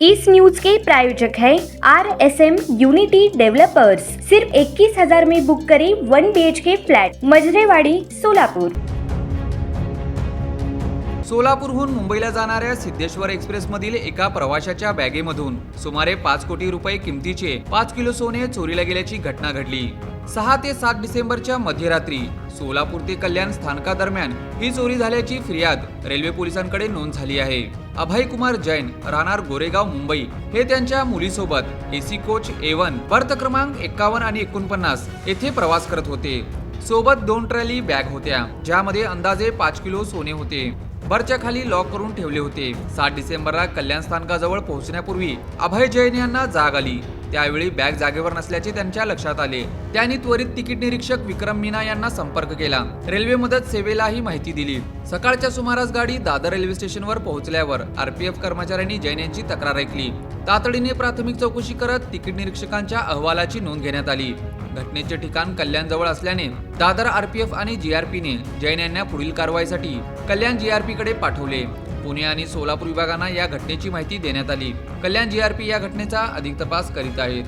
इस news के प्रायोजक है R S M unity developers सिर्फ इक्कीस हजार में बुक करें one B H K flat Majrewadi Solapur. सोलापूरहून मुंबईला जाणाऱ्या सिद्धेश्वर एक्सप्रेसमधील एका प्रवाशाच्या बॅगेमधून सुमारे पाच कोटी रुपये किमतीचे पाच किलो सोने चोरीला गेल्याची घटना घडली. सहा ते सात डिसेंबरच्या मध्यरात्री सोलापूर ते कल्याण स्थानकादरम्यान ही चोरी झाल्याची फिर्याद रेल्वे पोलिसांकडे नोंद झाली आहे. अभय कुमार जैन राहणार गोरेगाव मुंबई हे त्यांच्या मुलीसोबत AC coach A one berth क्रमांक एक्कावन्न आणि एकोणपन्नास येथे प्रवास करत होते. सोबत दोन ट्रॅली बॅग होत्या ज्यामध्ये अंदाजे पाच किलो सोने होते. बरच्या खाली लॉक करून ठेवले होते. सात डिसेंबरला कल्याण स्थानकाजवळ पोहोचण्यापूर्वी अभय जैन यांना जाग आली. त्यावेळी बॅग जागेवर नसल्याचे त्यांच्या लक्षात आले. त्यांनी त्वरित तिकीट निरीक्षक विक्रम मीना यांना संपर्क केला. रेल्वे मदत सेवेला ही माहिती दिली. सकाळच्या सुमारास गाडी दादर रेल्वे स्टेशनवर पोहोचल्यावर आरपीएफ कर्मचाऱ्यांनी जैन यांची तक्रार ऐकली. तातडीने प्राथमिक चौकशी करत तिकीट निरीक्षकांच्या अहवालाची नोंद घेण्यात आली. घटनेचे ठिकाण कल्याण जवळ असल्याने दादर आरपीएफ आणि जीआरपीने जैन यांना पुढील कारवाईसाठी कल्याण जीआरपी कडे पाठवले. पुणे आणि सोलापूर विभागांना या घटनेची माहिती देण्यात आली. कल्याण जीआरपी या घटनेचा अधिक तपास करीत आहेत.